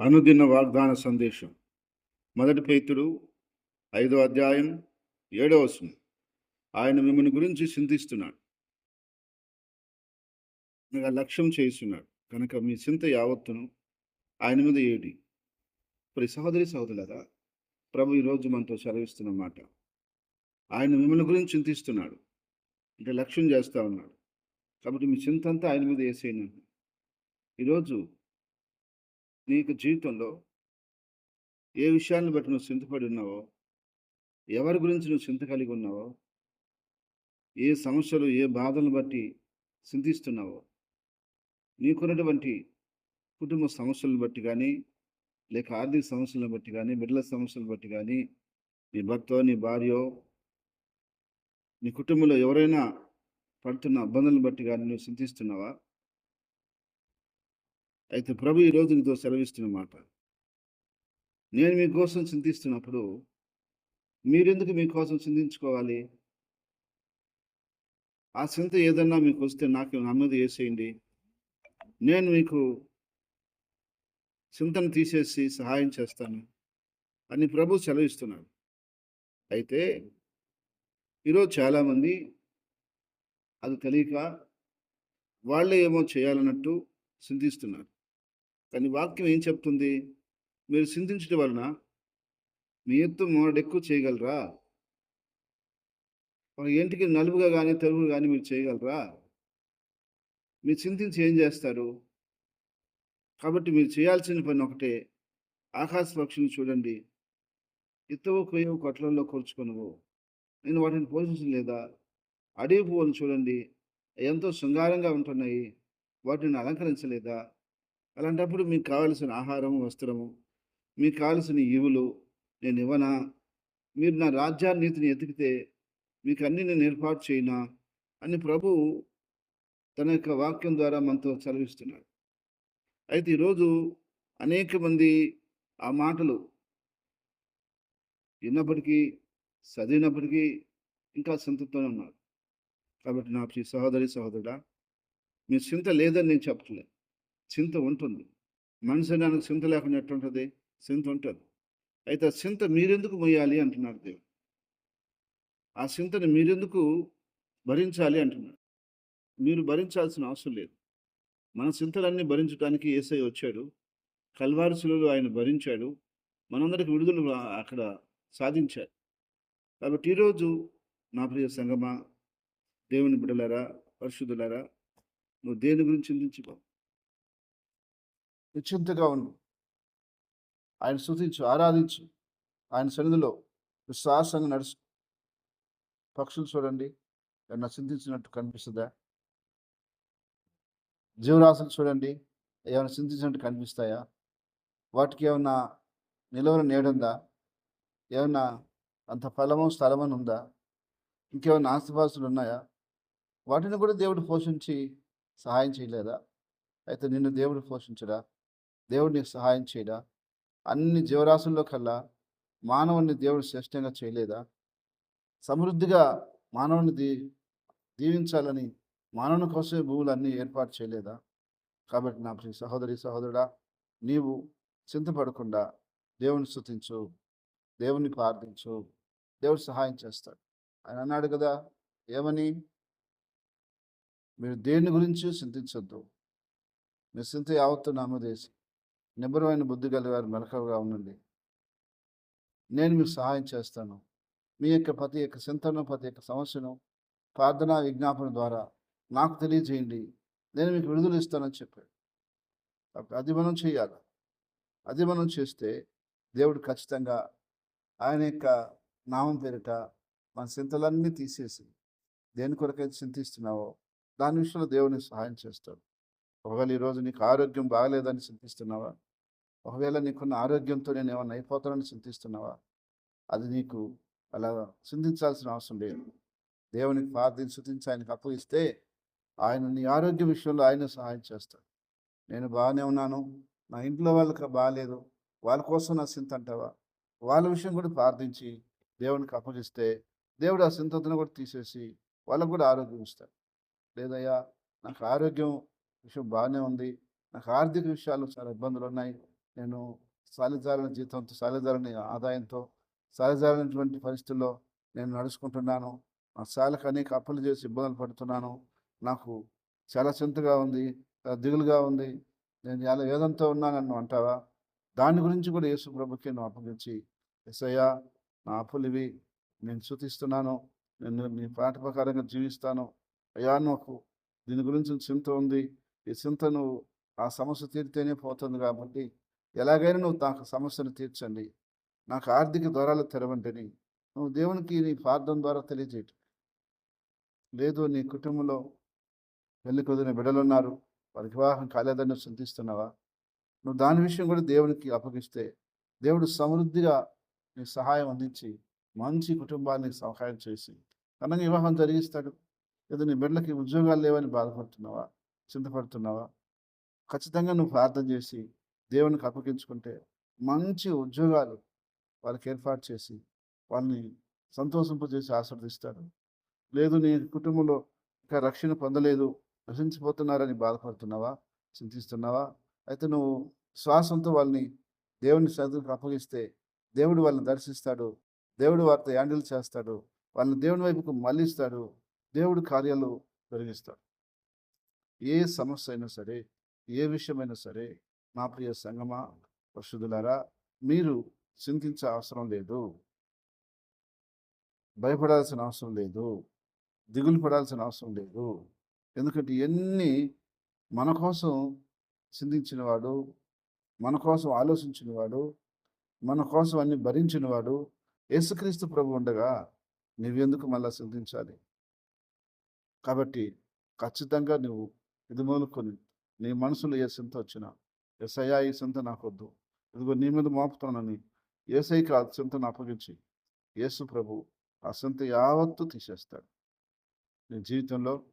అనుదిన వాగ్దాన సందేశం. మొదటి పేతుడు ఐదో అధ్యాయం ఏడవ వసం ఆయన మిమ్మల్ని గురించి చింతిస్తున్నాడు. అనగా లక్ష్యం చేస్తున్నాడు కనుక మీ చింత యావత్తును ఆయన మీద ఏడి. మరి సహోదరి సహోదరులరా ప్రభు ఈరోజు మనతో సెలవిస్తున్న మాట. ఆయన మిమ్మల్ని గురించి చింతిస్తున్నాడు. అంటే లక్ష్యం చేస్తూ ఉన్నాడు. కాబట్టి మీ చింత అంతా ఆయన మీద వేసేయండి. ఈరోజు నీకు జీవితంలో ఏ విషయాలను బట్టి నువ్వు చింతపడి ఉన్నావో ఎవరి గురించి నువ్వు చింత కలిగి ఉన్నావో ఏ సమస్యలు ఏ బాధలను బట్టి చింతిస్తున్నావో నీకున్నటువంటి కుటుంబ సమస్యలను బట్టి కానీ లేక ఆర్థిక సమస్యలను బట్టి కానీ బిడ్డల సమస్యలను బట్టి కానీ నీ భర్త నీ భార్యో నీ కుటుంబంలో ఎవరైనా పడుతున్న ఇబ్బందులను బట్టి కానీ నువ్వు చింతిస్తున్నావా? అయితే ప్రభు ఈరోజు నీతో సెలవిస్తున్న మాట. నేను మీకోసం చింతిస్తున్నప్పుడు మీరెందుకు మీకోసం చింతించుకోవాలి? ఆ చింత ఏదన్నా మీకు వస్తే నాకు నమ్మది వేసేయండి. నేను మీకు చింతను తీసేసి సహాయం చేస్తాను అని ప్రభు సెలవిస్తున్నాడు. అయితే ఈరోజు చాలామంది అది తెలియక వాళ్ళే ఏమో చేయాలన్నట్టు చింతిస్తున్నారు. కానీ వాక్యం ఏం చెప్తుంది? మీరు చింతించడం వలన మీ ఎత్తు మోడెక్కువ చేయగలరా? మన ఇంటికి నలుపుగా కానీ తెలుగు కానీ మీరు చేయగలరా? మీరు చింతించి ఏం చేస్తారు? కాబట్టి మీరు చేయాల్సిన పని ఒకటే ఆకాశ పక్షులు చూడండి. ఎత్తవు కొయ్యవు కొట్లల్లో కూర్చుకొనవు నేను వాటిని పోషించలేదా అడవి పువ్వులు చూడండి. ఎంతో శృంగారంగా ఉంటున్నాయి. వాటిని అలంకరించలేదా? అలాంటప్పుడు మీకు కావలసిన ఆహారము వస్త్రము మీకు కావలసిన ఈవులు నేను ఇవ్వనా? మీరు నా రాజ్యాన్నితిని ఎతికితే మీకు అన్ని నేను ఏర్పాటు చేయనా? అని ప్రభు తన యొక్క వాక్యం ద్వారా మనతో చదివిస్తున్నాడు అయితే ఈరోజు అనేక మంది ఆ మాటలు విన్నప్పటికీ చదివినప్పటికీ ఇంకా చింతతోనే ఉన్నారు. కాబట్టి నా ప్రియ సహోదరి సహోదరుడా మీ చింత లేదని నేను చెప్పట్లేదు. చింత ఉంటుంది. మనిషి నాకు చింత లేకుండా ఎట్టుంటుంది చింత ఉంటుంది. అయితే ఆ చింత మీరెందుకు మొయ్యాలి అంటున్నారు దేవుడు. ఆ చింతని మీరెందుకు భరించాలి అంటున్నాడు మీరు భరించాల్సిన అవసరం లేదు. మన చింతలన్నీ భరించడానికి ఏసై వచ్చాడు. కల్వారుసులలో ఆయన భరించాడు. మనందరికి విడుదల అక్కడ సాధించాడు. కాబట్టి ఈరోజు నా ప్రియ సంగమా దేవుని బిడలారా పరిశుద్ధులారా నువ్వు దేని గురించి చింతించుకో? నిశ్చింతగా ఉండు. ఆయన స్థుతించు ఆరాధించు. ఆయన సన్నిధిలో విశ్వాసంగా నడుచు పక్షులు చూడండి. ఏమన్నా చింతించినట్టు కనిపిస్తుందా? జీవరాశులు చూడండి. ఏమైనా చింతించినట్టు కనిపిస్తాయా? వాటికి ఏమన్నా నిలవన నేడుందా ఏమన్నా అంత ఫలము స్థలమని ఉందా? ఇంకేమైనా ఆస్తిపాస్తులు ఉన్నాయా? వాటిని కూడా దేవుడు పోషించి సహాయం చేయలేదా? అయితే నిన్ను దేవుడు పోషించడా? దేవుడు నీకు సహాయం చేయడా? అన్ని జీవరాశుల్లో కల్లా మానవుని దేవుడు శ్రేష్టంగా చేయలేదా? సమృద్ధిగా మానవుని దీ దీవించాలని మానవుని కోసమే భూములన్నీ ఏర్పాటు చేయలేదా? కాబట్టి నా ప్రియ సహోదరి సహోదరుడా నీవు చింతపడకుండా దేవుని స్థుతించు దేవుని ప్రార్థించు దేవుడు సహాయం చేస్తాడు. ఆయన అన్నాడు కదా ఏమని? మీరు దేని గురించి చింతించొద్దు. మీ చింత యావత్తు నామదేశం నిబ్బరమైన బుద్ధి కలిగారు మెలకలుగా ఉండండి. నేను మీకు సహాయం చేస్తాను. మీ యొక్క ప్రతి యొక్క చింతను ప్రతి యొక్క సమస్యను ప్రార్థనా విజ్ఞాపన ద్వారా నాకు తెలియజేయండి. నేను మీకు విడుదల ఇస్తానని చెప్పాడు. అది మనం చేయాలి. అది మనం చేస్తే దేవుడు ఖచ్చితంగా ఆయన యొక్క నామం పేరిట మన చింతలన్నీ తీసేసి దేని కొరకైతే చింతిస్తున్నావో దాని విషయంలో దేవుని సహాయం చేస్తాడు. ఒకవేళ ఈరోజు నీకు ఆరోగ్యం బాగలేదని చింతిస్తున్నావా? ఒకవేళ నీకున్న ఆరోగ్యంతో నేను ఏమన్నా అయిపోతానని చింతిస్తున్నావా? అది నీకు అలా చింతించాల్సిన అవసరం లేదు. దేవునికి ప్రార్థన శుతించి ఆయనకు అప్పగిస్తే ఆయన నీ ఆరోగ్య విషయంలో ఆయన సహాయం చేస్తాడు. నేను బాగానే ఉన్నాను. నా ఇంట్లో వాళ్ళకి బాగాలేదు. వాళ్ళ కోసం నా చింత అంటావా? వాళ్ళ విషయం కూడా ప్రార్థించి దేవునికి అప్పగిస్తే దేవుడు ఆ చింతను కూడా తీసేసి వాళ్ళకు కూడా ఆరోగ్యం ఇస్తాడు. లేదయ్యా నాకు ఆరోగ్యం విషయం బాగానే ఉంది. నాకు ఆర్థిక విషయాలు చాలా ఇబ్బందులు ఉన్నాయి. నేను సాలిజాలని జీతంతో సాలిజాలని ఆదాయంతో సాలిజాలైనటువంటి పరిస్థితుల్లో నేను నడుచుకుంటున్నాను. నా శాలకు అనేక అప్పులు చేసి ఇబ్బందులు పడుతున్నాను. నాకు చాలా చింతగా ఉంది చాలా దిగులుగా ఉంది. నేను చాలా వేదంతో ఉన్నానన్ను అంటావా? దాని గురించి కూడా యేసు ప్రభుకి నువ్వు అప్పగించి ఎస్ఐయా నా అప్పులు ఇవి నేను శృతిస్తున్నాను. నేను నీ పాట ప్రకారంగా జీవిస్తాను. అయ్యా నాకు దీని గురించి చింత ఉంది. ఈ చింత నువ్వు ఆ సమస్య తీరితేనే పోతుంది కాబట్టి ఎలాగైనా నువ్వు నాకు సమస్యను తీర్చండి. నాకు ఆర్థిక ద్వారాలు తెరవంటని నువ్వు దేవునికి నీ ప్రార్థన ద్వారా తెలియజేయటం లేదు నీ కుటుంబంలో పెళ్ళి కుదిరిన బిడ్డలు ఉన్నారు వివాహం కాలేదని చింతిస్తున్నావా? నువ్వు దాని విషయం కూడా దేవునికి అప్పగిస్తే దేవుడు సమృద్ధిగా నీ సహాయం అందించి మంచి కుటుంబాన్ని సహాయం చేసి కనుక వివాహం జరిగిస్తాడు. లేదా నీ బిడ్డలకి ఉద్యోగాలు లేవని బాధపడుతున్నావా? చింతపడుతున్నావా? ఖచ్చితంగా నువ్వు ప్రార్థన చేసి దేవునికి అప్పగించుకుంటే మంచి ఉద్యోగాలు వాళ్ళకి ఏర్పాటు చేసి వాళ్ళని సంతోషింపజేసి ఆశీర్దిస్తాడు లేదు నీ కుటుంబంలో ఇంకా రక్షణ పొందలేదు నశించిపోతున్నారని బాధపడుతున్నావా? చింతిస్తున్నావా? అయితే నువ్వు శ్వాసంతో వాళ్ళని దేవుని శ్రద్ధకు అప్పగిస్తే దేవుడు వాళ్ళని దర్శిస్తాడు దేవుడు వారితో హ్యాండిల్ చేస్తాడు వాళ్ళని దేవుని వైపుకు మళ్ళిస్తాడు దేవుడు కార్యాలు జరిగిస్తాడు ఏ సమస్య అయినా సరే ఏ విషయమైనా సరే నా ప్రియ సంగమ పరిశుద్ధులారా మీరు చింతించే అవసరం లేదు. భయపడాల్సిన అవసరం లేదు. దిగులు పడాల్సిన అవసరం లేదు. ఎందుకంటే ఎన్ని మన కోసం చిందించినవాడు మన కోసం ఆలోచించినవాడు మన కోసం అన్ని భరించినవాడు యేసుక్రీస్తు ప్రభు ఉండగా నువ్వెందుకు మళ్ళా చింతించాలి? కాబట్టి ఖచ్చితంగా నువ్వు ఇది మొదలుకొని నీ మనసులో ఏ చింత వచ్చినా ఎస్ఐయా ఈ చింత నాకొద్దు. ఇదిగో నీ మీద మోపుతానని ఏసైకి ఆ చింతను అప్పగించి యేసు ప్రభు ఆ చింత యావత్తు తీసేస్తాడు. నీ జీవితంలో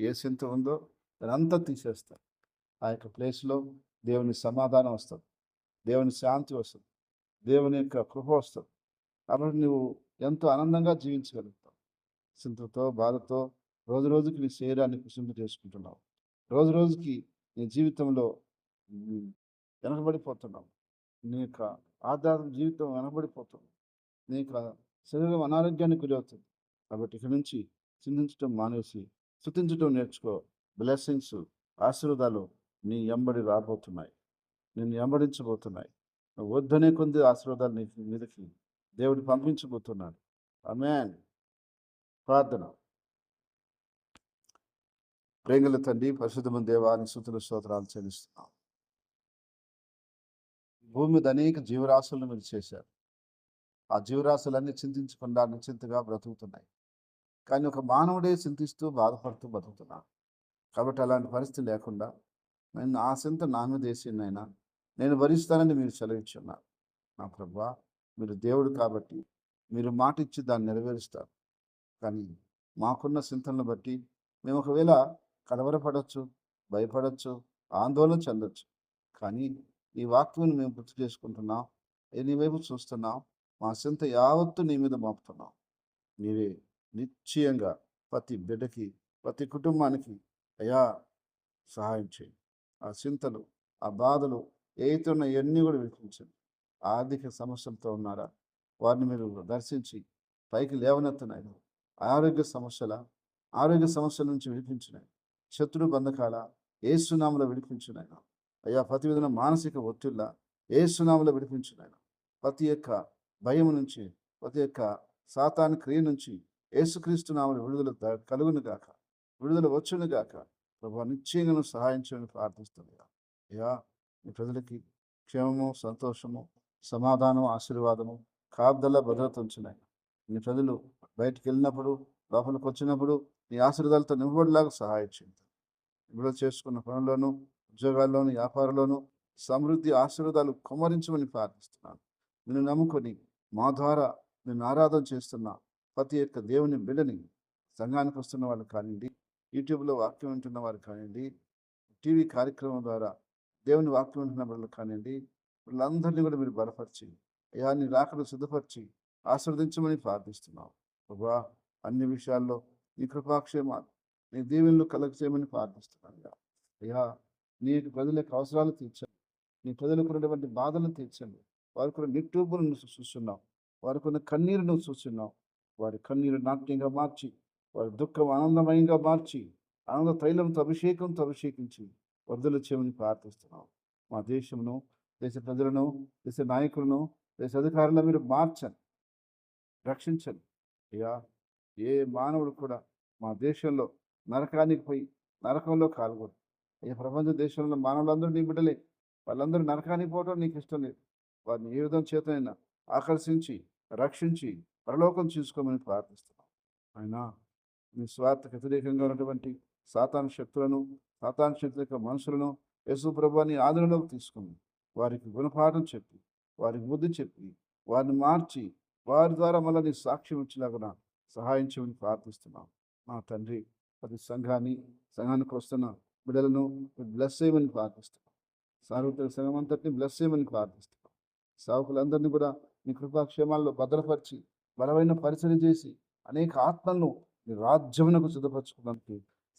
ఏ చింత ఉందో అదంతా తీసేస్తాడు. ఆ యొక్క ప్లేస్లో దేవుని సమాధానం వస్తుంది. దేవుని శాంతి వస్తుంది. దేవుని యొక్క కృప వస్తుంది. కాబట్టి నువ్వు ఎంతో ఆనందంగా జీవించగలుగుతావు. చింతతో బాధతో రోజు రోజుకి నీ శరీరాన్ని కుసింపు చేసుకుంటున్నావు. రోజు రోజుకి నీ జీవితంలో వెనకబడిపోతున్నాం నీ యొక్క ఆధ్యాత్మిక జీవితం వెనకబడిపోతుంది. నీ యొక్క శరీరం అనారోగ్యానికి గురవుతుంది. కాబట్టి ఇక నుంచి చింతించడం మానేసి శృతించడం నేర్చుకో. బ్లెస్సింగ్స్ ఆశీర్వాదాలు నీ ఎంబడి రాబోతున్నాయి. నిన్ను ఎంబడించబోతున్నాయి. వద్దనే కొద్ది ఆశీర్వాదాలు నీ మీదకి దేవుడు పంపించబోతున్నాడు. అమెన్ ప్రార్థన. ప్రేంగుల తండ్రి పరిశుద్ధమైన దేవాన్ని సుతుల స్తోత్రాలు చెల్లిస్తున్నాం. భూమి మీద అనేక జీవరాశులను మీరు చేశారు. ఆ జీవరాశులన్నీ చింతించకుండా నిశ్చింతగా బ్రతుకుతున్నాయి. కానీ ఒక మానవుడే చింతిస్తూ బాధపడుతూ బతుకుతున్నాడు. కాబట్టి అలాంటి పరిస్థితి లేకుండా నేను ఆ చింత నా మీద వేసిందైనా నేను భరిస్తానని మీరు సెలవిచ్చున్నారు. నా ప్రభా మీరు దేవుడు కాబట్టి మీరు మాట ఇచ్చి దాన్ని నెరవేరుస్తారు. కానీ మాకున్న చింతలను బట్టి మేము ఒకవేళ కలవరపడవచ్చు భయపడవచ్చు ఆందోళన చెందొచ్చు. కానీ ఈ వాక్యం మేము గుర్తు చేసుకుంటున్నాం. ఎన్ని నీ వైపు చూస్తున్నాం? మా చింత యావత్తు నీ మీద మోపుతున్నాం. మీరే నిశ్చయంగా ప్రతి బిడ్డకి ప్రతి కుటుంబానికి అయా సహాయం చేయండి. ఆ చింతలు ఆ బాధలు ఏతున్న ఉన్నాయో ఇవన్నీ కూడా వినిపించండి ఆర్థిక సమస్యలతో ఉన్నారా? వారిని మీరు దర్శించి పైకి లేవనెత్తున్నాయి ఆరోగ్య సమస్యల ఆరోగ్య సమస్యల నుంచి విడిపించినాయి శత్రు బంధకాల ఏ సునామలో విడిపించినాయి అయ్యా ప్రతి విధమైన మానసిక ఒత్తిళ్ళ ఏ సునామలో విడిపించినాయి ప్రతి యొక్క భయం నుంచి ప్రతి యొక్క సాతాన్ క్రియ నుంచి యేసుక్రీస్తు నామలు విడుదల కలుగును గాక. విడుదల వచ్చును గాక. ప్రభు నిశ్చయంగా నువ్వు సహాయం చేయని ప్రార్థిస్తుంది అయ్యా. మీ ప్రజలకి క్షేమము సంతోషము సమాధానం ఆశీర్వాదము కాపుదల భద్రత ఉంచున్నాయి. నీ ప్రజలు బయటికి వెళ్ళినప్పుడు లోపలికి వచ్చినప్పుడు నీ ఆశీర్వాదాలతో నింపబడిలాగా సహాయం చేయండి. ఇప్పుడు చేసుకున్న పనుల్లోనూ ఉద్యోగాల్లోనూ వ్యాపారంలోనూ సమృద్ధి ఆశీర్వాదాలు కుమరించమని ప్రార్థిస్తున్నాను నిన్ను నమ్ముకొని మా ద్వారా నేను ఆరాధన చేస్తున్న ప్రతి యొక్క దేవుని బిడ్డని సంఘానికి వస్తున్న వాళ్ళు కానివ్వండి యూట్యూబ్లో వాక్యం వింటున్న వారు కానివ్వండి టీవీ కార్యక్రమం ద్వారా దేవుని వాక్యం వింటున్న వాళ్ళు కానివ్వండి వీళ్ళందరినీ కూడా మీరు బలపరిచి అయ్యా నీ రాకలు సిద్ధపరిచి ఆస్వాదించమని ప్రార్థిస్తున్నావు ప్రభా అన్ని విషయాల్లో నీ కృపాక్షేమాలు నీ దీవెనలు కలగ చేయమని ప్రార్థిస్తున్నాను అయ్యా. అయ్యా నీ ప్రజల యొక్క అవసరాలు తీర్చండి నీ ప్రజలకు ఉన్నటువంటి బాధలను తీర్చండి వారికి ఉన్న నిట్టూపులను చూస్తున్నావు. వారికి ఉన్న కన్నీరు నువ్వు చూస్తున్నావు. వారి కన్నీరు నాట్యంగా మార్చి వారి దుఃఖం ఆనందమయంగా మార్చి ఆనంద తైలంతో అభిషేకంతో అభిషేకించి వరదలు చేయమని ప్రార్థిస్తున్నాం. మా దేశమును దేశ ప్రజలను దేశ నాయకులను దేశ అధికారులను మీరు మార్చండి. రక్షించండి. అయ్యా ఏ మానవుడు కూడా మా దేశంలో నరకానికి పోయి నరకంలో కాలుగొడు ఈ ప్రపంచ దేశంలో మానవులందరూ నీ బిడ్డలే. వాళ్ళందరూ నరకానికి పోవడం నీకు ఇష్టం లేదు. వారిని ఏ విధం చేతనైనా ఆకర్షించి రక్షించి పరలోకం చూసుకోమని ప్రార్థిస్తున్నాం. ఆయన నీ స్వార్థకు వ్యతిరేకంగా ఉన్నటువంటి సాతాన్ శక్తులను సాతాన్ శక్తుల యొక్క మనుషులను యశు ప్రభాని ఆదరణలోకి తీసుకుని వారికి గుణపాఠం చెప్పి వారికి బుద్ధి చెప్పి వారిని మార్చి వారి ద్వారా మళ్ళీ నీ సాక్ష్యం ఇచ్చేలాగా సహాయం చేయమని ప్రార్థిస్తున్నాం. మా తండ్రి ప్రతి సంఘాన్ని సంఘానికి వస్తున్న బిడ్డలను బ్లెస్ చేయమని ప్రార్థిస్తున్నాం సార్వత్రిక సంఘం అంతటిని బ్లెస్ చేయమని ప్రార్థిస్తున్నాం సావుకులందరినీ కూడా నీ కృపాక్షేమాల్లో భద్రపరిచి బలమైన పరిచయం చేసి అనేక ఆత్మలను నీ రాజ్యమునకు సిద్ధపరచుకోవడానికి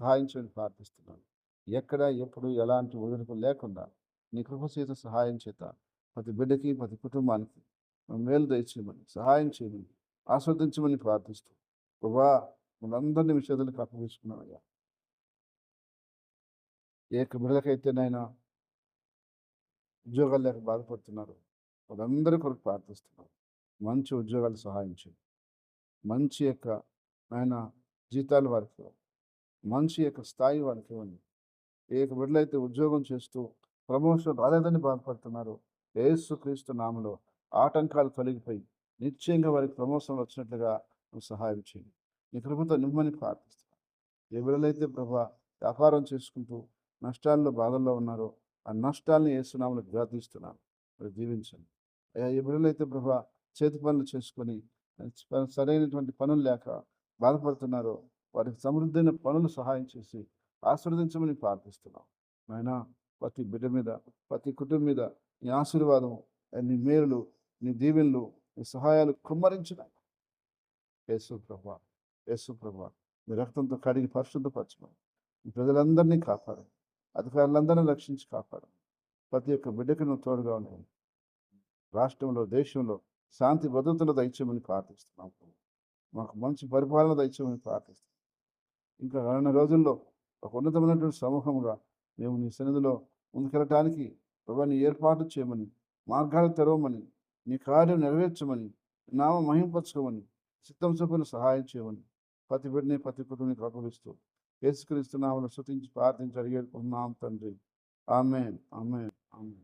సహాయించమని ప్రార్థిస్తున్నాను ఎక్కడ ఎప్పుడు ఎలాంటి ఒడిపు లేకుండా నీ కృప చేత సహాయం చేత ప్రతి బిడ్డకి ప్రతి కుటుంబానికి మేలు దయచేయమని సహాయం చేయమని ఆస్వాదించమని ప్రార్థిస్తూ ప్రభా మనందరినీ మీ అప్పగించుకున్నామయ్యా ఏ బిడ్డలకైతేనైనా ఉద్యోగాలు లేక బాధపడుతున్నారు. వాళ్ళందరి కొరకు ప్రార్థిస్తున్నారు. మంచి ఉద్యోగాలు సహాయం మంచి యొక్క ఆయన జీతాలు వారికి మంచి యొక్క స్థాయి వారికి ఇవ్వండి. ఏ యొక్క బిడ్డలైతే ఉద్యోగం చేస్తూ ప్రమోషన్ రాలేదని బాధపడుతున్నారు ఏసుక్రీస్తు నామలో ఆటంకాలు తొలగిపోయి నిశ్చయంగా వారికి ప్రమోషన్ వచ్చినట్లుగా నువ్వు సహాయం చేయండి నీ కృపతో నిమ్మని ప్రార్థిస్తున్నాను. ఏ బిడ్డలైతే ప్రభా వ్యాపారం చేసుకుంటూ నష్టాల్లో బాధల్లో ఉన్నారో ఆ నష్టాలను ఏసునామలు ప్రార్థిస్తున్నాను. మరి దీవించండి అయ్యా ఏ బిడ్డలైతే ప్రభా చేతి పనులు చేసుకొని సరైనటువంటి పనులు లేక బాధపడుతున్నారో వారికి సమృద్ధైన పనులు సహాయం చేసి ఆశీర్వదించమని ప్రార్థిస్తున్నాం. నాయన ప్రతి బిడ్డ మీద ప్రతి కుటుంబం మీద నీ ఆశీర్వాదం నీ మేలులు నీ దీవెనలు నీ సహాయాలు కుమ్మరించిన. యేసు ప్రభా యేసు ప్రభా మీ రక్తంతో కడిగి పరిశుద్ధపరచమని ప్రజలందరినీ కాపాడు. అధికారులందరినీ రక్షించి కాపాడు. ప్రతి ఒక్క బిడ్డకు నువ్వు తోడుగా ఉంటాను రాష్ట్రంలో దేశంలో శాంతి భద్రతలు దయచేయమని ప్రార్థిస్తున్నాం మాకు మంచి పరిపాలన దయచేయమని ప్రార్థిస్తున్నాం. ఇంకా రానున్న రోజుల్లో ఒక ఉన్నతమైనటువంటి సమూహంగా మేము నీ సన్నిధిలో ముందుకెళ్ళటానికి ప్రభాని ఏర్పాటు చేయమని మార్గాలు తెరవమని నీ కార్యం నెరవేర్చమని నామ మహింపరచుకోమని చిత్తం చొప్పున సహాయం చేయమని ప్రతి బిడ్డని ప్రతి కుటుంబానికి అప్పగిస్తూ యేసుక్రీస్తు నామను శృతించి ప్రార్థించి అడిగేడుకున్నాం తండ్రి. ఆమె ఆమె ఆమె